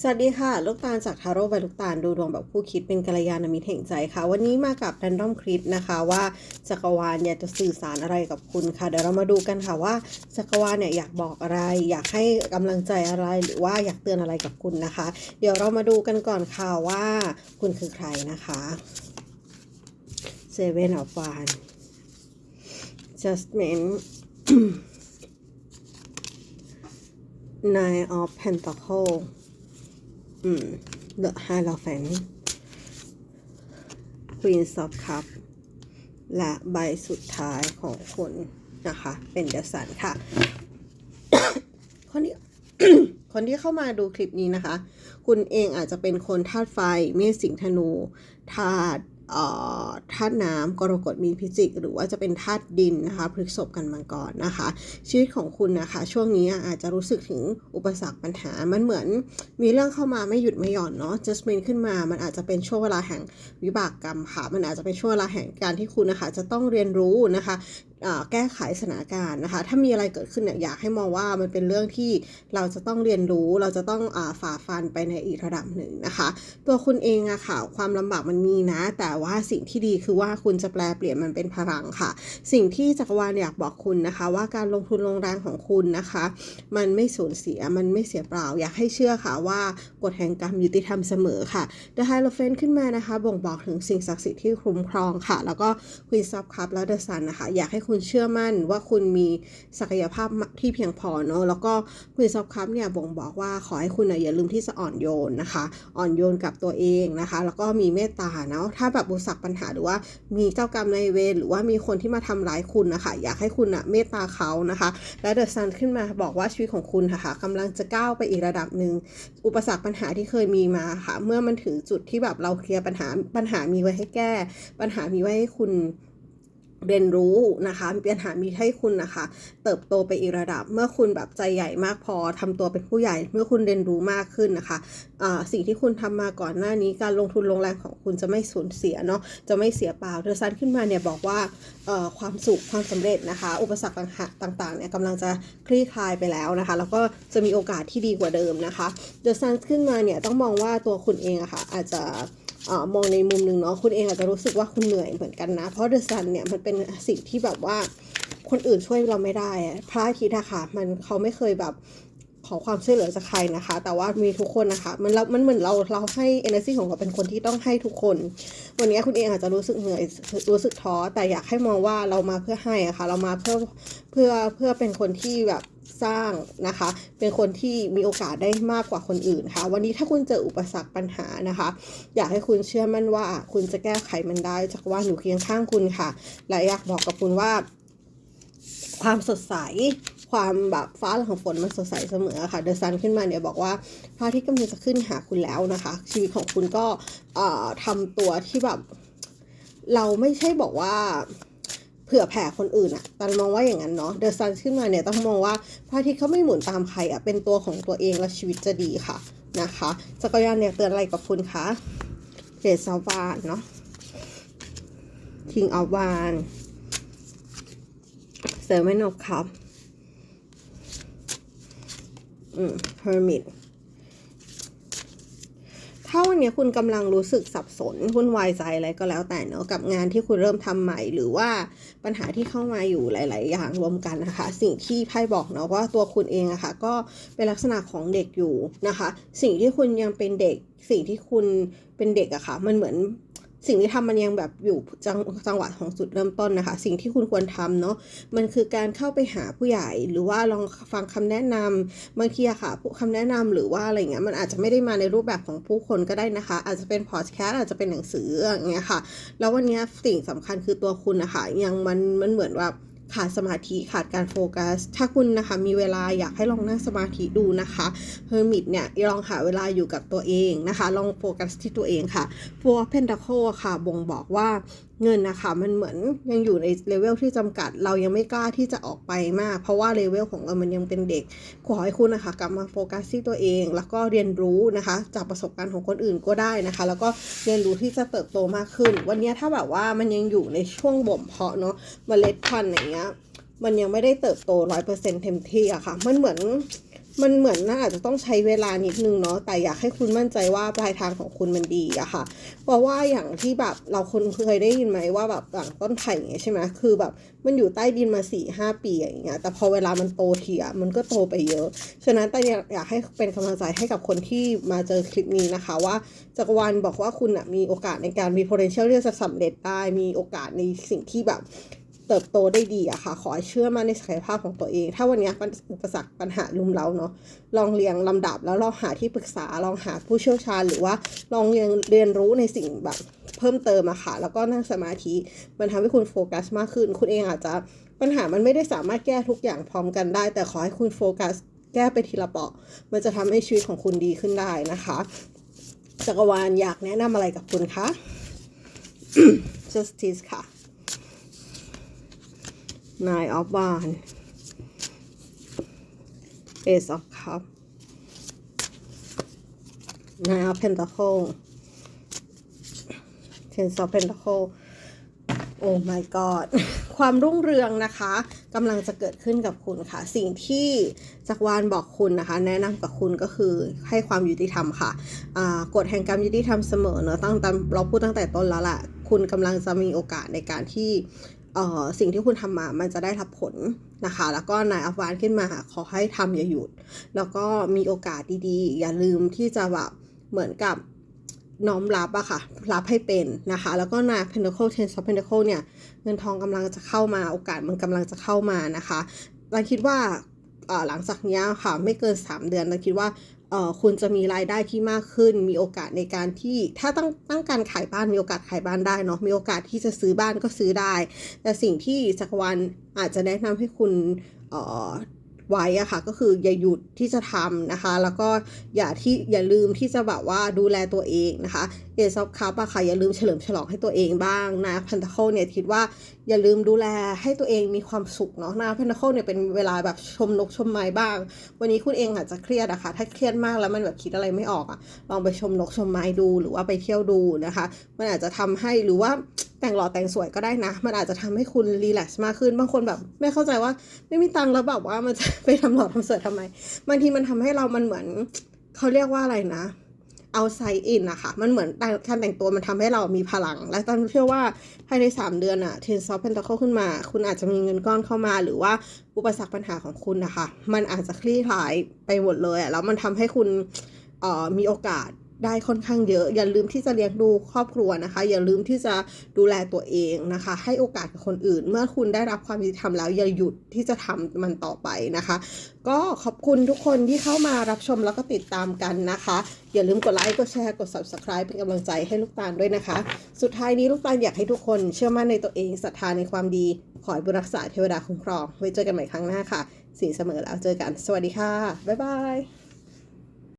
สวัสดีค่ะ ลูกตาลจากทาโร่ใบลูกตาลดูดวงแบบผู้คิดเป็นกัลยาณมิตรแห่งใจค่ะ วันนี้มากับ r รนดอมคลิปนะคะว่าจักรวาลเนี่ยจะสื่อสารอะไรกับคุณค่ะเดี๋ยวเรามาดูกันค่ะว่าจักรวาลเนี่ยอยากบอกอะไร อยากให้กำลังใจอะไรหรือว่าอยากเตือนอะไรกับคุณนะคะ เดี๋ยวเรามาดูกันก่อนค่ะว่าคุณคือใครนะคะ Seven of Wands Judgment Nine of Pentacle อืม The Hierophant Queen of Cup และใบสุดท้ายของคนนะคะ เป็นเดสันค่ะ คนที่คนที่เข้ามาดูคลิปนี้นะคะ คุณเองอาจจะเป็นคนธาตุไฟ เมษสิงธนูธาตุ ธาตุน้ำกรกฎมีนพิจิก หรือว่าจะเป็นธาตุดินนะคะพฤษบกันมังกรนะคะ ชีวิตของคุณนะคะ ช่วงนี้อาจจะรู้สึกถึงอุปสรรคปัญหา มันเหมือนมีเรื่องเข้ามาไม่หยุดไม่หย่อนเนาะ just m i n ขึ้นมา มันอาจจะเป็นช่วงเวลาแห่งวิบากกรรมค่ะ มันอาจจะเป็นช่วงเวลาแห่งการที่คุณนะคะจะต้องเรียนรู้นะคะแก้ไขสถานการณ์นะคะ ถ้ามีอะไรเกิดขึ้นเนี่ยอยากให้มองว่ามันเป็นเรื่องที่เราจะต้องเรียนรู้ เราจะต้องอฝ่าฟันไปในอีกระดับหนึ่งนะคะ ตัวคุณเองอะค่ะ ความลำบากมันมีนะ แต่ว่าสิ่งที่ดีคือว่าคุณจะแปลเปลี่ยนมันเป็นพลังค่ะ สิ่งที่จักรวาลอยากบอกคุณนะคะ ว่าการลงทุนลงแรงของคุณนะคะ มันไม่สูญเสีย มันไม่เสียเปล่า อยากให้เชื่อค่ะว่ากฎแห่งกรรมยุติธรรมเสมอค่ะ The Hierophant ขึ้นมานะคะ บ่งบอกถึงสิ่งศักดิ์สิทธิ์ที่คุ้มครองค่ะ แล้วก็ Queen of Cups และ The Sun นะคะ อยากให้คุณเชื่อมั่นว่าคุณมีศักยภาพที่เพียงพอเนาะแล้วก็ Queen of Cups เนี่ยบ่งบอกว่าขอให้คุณนะอย่าลืมที่จะอ่อนโยนนะคะ อ่อนโยนกับตัวเองนะคะ แล้วก็มีเมตตาเนาะถ้าแบบอุปสรรคปัญหาหรือว่ามีเจ้ากรรมนายเวรหรือว่ามีคนที่มาทำร้ายคุณนะคะ อยากให้คุณนะเมตตาเขานะคะ และเดอะซันขึ้นมาบอกว่าชีวิตของคุณค่ะกำลังจะก้าวไปอีกระดับหนึ่งอุปสรรคปัญหาที่เคยมีมาค่ะ เมื่อมันถึงจุดที่แบบเราเคลียร์ปัญหาปัญหามีไว้ให้แก้ ปัญหามีไว้ให้คุณ เรียนรู้นะคะมีปัญหามีให้คุณนะคะ เติบโตไปอีกระดับ เมื่อคุณแบบใจใหญ่มากพอทำตัวเป็นผู้ใหญ่ เมื่อคุณเรียนรู้มากขึ้นนะคะอ่าสิ่งที่คุณทำมาก่อนหน้านี้การลงทุนลงแรงของคุณจะไม่สูญเสียเนาะจะไม่เสียเปล่าเดอซันขึ้นมาเนี่ยบอกว่าความสุขความสำเร็จนะคะ อุปสรรคต่างๆเนี่ยกำลังจะคลี่คลายไปแล้วนะคะ แล้วก็จะมีโอกาสที่ดีกว่าเดิมนะคะเดอะซันขึ้นมาเนี่ยต้องมองว่าตัวคุณเองอะค่ะอาจจะ อมองในมุมหนึ่งเนาะคุณเองอาจจะรู้สึกว่าคุณเหนื่อยเหมือนกันนะ เพราะเดอะซันเนี่ยมันเป็นสิ่งที่แบบว่าคนอื่นช่วยเราไม่ได้อะพระอาทิตย์อะค่ะมันเขาไม่เคยแบบขอความช่วยเหลือจากใครนะคะ แต่ว่ามีทุกคนนะคะ มันเรามันเหมือนเราเราให้ energy ของเราเป็นคนที่ต้องให้ทุกคน วันนี้คุณเองอาจจะรู้สึกเหนื่อยรู้สึกท้อแต่อยากให้มองว่าเรามาเพื่อให้อะค่ะ เรามาเพื่อเพื่อเพื่อเป็นคนที่แบบ สร้างนะคะ เป็นคนที่มีโอกาสได้มากกว่าคนอื่นค่ะ วันนี้ถ้าคุณเจออุปสรรคปัญหานะคะ อยากให้คุณเชื่อมั่นว่า คุณจะแก้ไขมันได้จากว่าหนูเคียงข้างคุณค่ะ และอยากบอกกับคุณว่า ความสดใสความแบบฟ้าหลังฝนมันสดใสเสมอค่ะ เดอะซันขึ้นมาเนี่ยบอกว่าพระอาทิตย์กำลังจะขึ้นหาคุณแล้วนะคะ ชีวิตของคุณก็ทำตัวที่แบบ เราไม่ใช่บอกว่า เผื่อแผ่คนอื่นอะแต่มองว่าอย่างนั้นเนาะเดอะซันขึ้นมาเนี่ยต้องมองว่าพระอาทิตย์เขาไม่หมุนตามใครอะเป็นตัวของตัวเองและชีวิตจะดีค่ะนะคะจักรยานเนี่ยเตือนอะไรกับคุณคะเจสาวานเนาะ King of Wands Seven of Cups อืม Hermit ถ้าวันนี้คุณกำลังรู้สึกสับสนวุ่นวายใจอะไรก็แล้วแต่เนาะกับงานที่คุณเริ่มทำใหม่ หรือว่าปัญหาที่เข้ามาอยู่หลาย ๆ อย่างรวมกันนะคะ สิ่งที่ไพ่บอกเนาะว่าตัวคุณเองอะคะ่ะก็เป็นลักษณะของเด็กอยู่นะคะ สิ่งที่คุณยังเป็นเด็กสิ่งที่คุณเป็นเด็กอะคะ่ะมันเหมือน สิ่งที่ทำมันยังแบบอยู่จังจังหวะของจุดเริ่มต้นนะคะ สิ่งที่คุณควรทำเนาะมันคือการเข้าไปหาผู้ใหญ่ หรือว่าลองฟังคำแนะนำบางทีอะค่ะผู้คำแนะนำหรือว่าอะไรเงี้ยมันอาจจะไม่ได้มาในรูปแบบของผู้คนก็ได้นะคะ อาจจะเป็นพอดแคสต์อาจจะเป็นหนังสืออย่างเงี้ยค่ะ แล้ววันนี้สิ่งสำคัญคือตัวคุณนะคะยังมันมันเหมือนว่า ขาดสมาธิขาดการโฟกัส ถ้าคุณนะคะมีเวลาอยากให้ลองนั่งสมาธิดูนะคะเฮอร์มิตเนี่ยลองหาเวลาอยู่กับตัวเองนะคะ ลองโฟกัสที่ตัวเองค่ะฟัวเพนดาโคค่ะบ่งบอกว่า เงินนะคะมันเหมือนยังอยู่ในเลเวลที่จำกัด เรายังไม่กล้าที่จะออกไปมาก เพราะว่าเลเวลของเรามันยังเป็นเด็ก ขอให้คุณนะคะกลับมาโฟกัสที่ตัวเอง แล้วก็เรียนรู้นะคะ จากประสบการณ์ของคนอื่นก็ได้นะคะ แล้วก็เรียนรู้ที่จะเติบโตมากขึ้น วันนี้ถ้าแบบว่ามันยังอยู่ในช่วงบ่มเพาะเนาะเมล็ดพันธุ์อย่างเงี้ยมันยังไม่ได้เติบโตร้อยเปอร์เซ็นต์เต็มที่อะค่ะ มันเหมือน มันเหมือนน่าอาจจะต้องใช้เวลานิดนึงเนาะแต่อยากให้คุณมั่นใจว่าปลายทางของคุณมันดีอะค่ะ เพราะว่าอย่างที่แบบเราคนเคยได้ยินไหมว่าแบบหลังต้นไผ่อย่างเงี้ยใช่ไหมคือแบบมันอยู่ใต้ดินมาสี่ห้าปีอย่างเงี้ยแต่พอเวลามันโตเทีอะมันก็โตไปเยอะ ฉะนั้นแต่อยากให้เป็นกำลังใจให้กับคนที่มาเจอคลิปนี้นะคะว่าจักรวาลบอกว่าคุณอะมีโอกาสในการมี potential ที่จะสำเร็จได้มีโอกาสในสิ่งที่แบบ เติบโตได้ดีอะค่ะ ขอให้เชื่อมั่นในศักยภาพของตัวเอง ถ้าวันนี้ยปัญอุปสรรคปัญหาลุมเราเนาะ ลองเรียงลำดับแล้วลองหาที่ปรึกษา ลองหาผู้เชี่ยวชาญ หรือว่าลองเรียนเรียนรู้ในสิ่งแบบเพิ่มเติมอะค่ะ แล้วก็นั่งสมาธิ มันทำให้คุณโฟกัสมากขึ้น คุณเองอาจจะปัญหามันไม่ได้สามารถแก้ทุกอย่างพร้อมกันได้ แต่ขอให้คุณโฟกัสแก้ไปทีละเปาะ มันจะทำให้ชีวิตของคุณดีขึ้นได้นะคะ จักรวาลอยากแนะนำอะไรกับคุณคะ justice ค่ะ Nine of Wands Ace of Cup Nine of Pentacle Ten of Pentacle โอ้ my god ความรุ่งเรืองนะคะกำลังจะเกิดขึ้นกับคุณค่ะ สิ่งที่จักรวาลบอกคุณนะคะ แนะนำกับคุณก็คือให้ความยุติธรรมค่ะกฎแห่งกรรมยุติธรรมเสมอเนอะตั้งแต่เราพูดตั้งแต่ต้นแล้วแหละคุณกำลังจะมีโอกาสในการที่ เอ่อสิ่งที่คุณทำมามันจะได้รับผลนะคะ แล้วก็นายอัฟวานขึ้นมาขอให้ทำอย่าหยุด แล้วก็มีโอกาสดีๆ อย่าลืมที่จะแบบเหมือนกับน้อมรับอะค่ะ รับให้เป็นนะคะ แล้วก็นาย Pentacle Ten of Pentacle เนี่ย เงินทองกำลังจะเข้ามา โอกาสมันกำลังจะเข้ามานะคะเราคิดว่าหลังจากนี้ค่ะ ไม่เกิน 3 เดือนเราคิดว่า คุณจะมีรายได้ที่มากขึ้น มีโอกาสในการที่ถ้าตั้งตั้งการขายบ้านมีโอกาสขายบ้านได้เนาะมีโอกาสที่จะซื้อบ้านก็ซื้อได้ แต่สิ่งที่สักวันอาจจะแนะนำให้คุณ ไว้อะค่ะก็คืออย่าหยุดที่จะทำนะคะ แล้วก็อย่าที่อย่าลืมที่จะแบบว่าดูแลตัวเองนะคะเอซอฟคัพอะค่ะอย่าลืมเฉลิมฉลองให้ตัวเองบ้างนะพันธะเคิลเนี่ยคิดว่าอย่าลืมดูแลให้ตัวเองมีความสุขเนาะนะพันธะเคิลเนี่ยเป็นเวลาแบบชมนกชมไม้บ้าง วันนี้คุณเองอาจจะเครียดอะค่ะถ้าเครียดมากแล้วมันแบบคิดอะไรไม่ออกอะลองไปชมนกชมไม้ดูหรือว่าไปเที่ยวดูนะคะ มันอาจจะทำให้หรือว่า แต่งหล่อแต่งสวยก็ได้นะ มันอาจจะทำให้คุณรีแลกซ์มากขึ้น บางคนแบบไม่เข้าใจว่าไม่มีตังค์แล้วแบบว่ามันจะไปทำหล่อทำสวยทำไม บางทีมันทำให้เรามันเหมือนเขาเรียกว่าอะไรนะเอาไซอินอะค่ะ มันเหมือนการแต่งตัวมันทำให้เรามีพลัง และตอนเชื่อว่าภายใน 3 เดือนอะเทนซอฟเพนตาเคิลขึ้นมา คุณอาจจะมีเงินก้อนเข้ามา หรือว่าอุปสรรคปัญหาของคุณนะคะ มันอาจจะคลี่คลายไปหมดเลยอะแล้วมันทำให้คุณออมีโอกาส ได้ค่อนข้างเยอะ อย่าลืมที่จะเลี้ยงดูครอบครัวนะคะ อย่าลืมที่จะดูแลตัวเองนะคะ ให้โอกาสกับคนอื่น เมื่อคุณได้รับความยุติธรรมแล้วอย่าหยุดที่จะทำมันต่อไปนะคะ ก็ขอบคุณทุกคนที่เข้ามารับชมแล้วก็ติดตามกันนะคะ อย่าลืมกดไลค์กดแชร์กด subscribe เป็นกำลังใจให้ลูกตาลด้วยนะคะ สุดท้ายนี้ลูกตาลอยากให้ทุกคนเชื่อมั่นในตัวเองศรัทธาในความดีขอให้บุญรักษาเทวดาคุ้มครองไว้เจอกันใหม่ครั้งหน้าค่ะสีเสมอแล้วเจอกัน สวัสดีค่ะบ๊ายบาย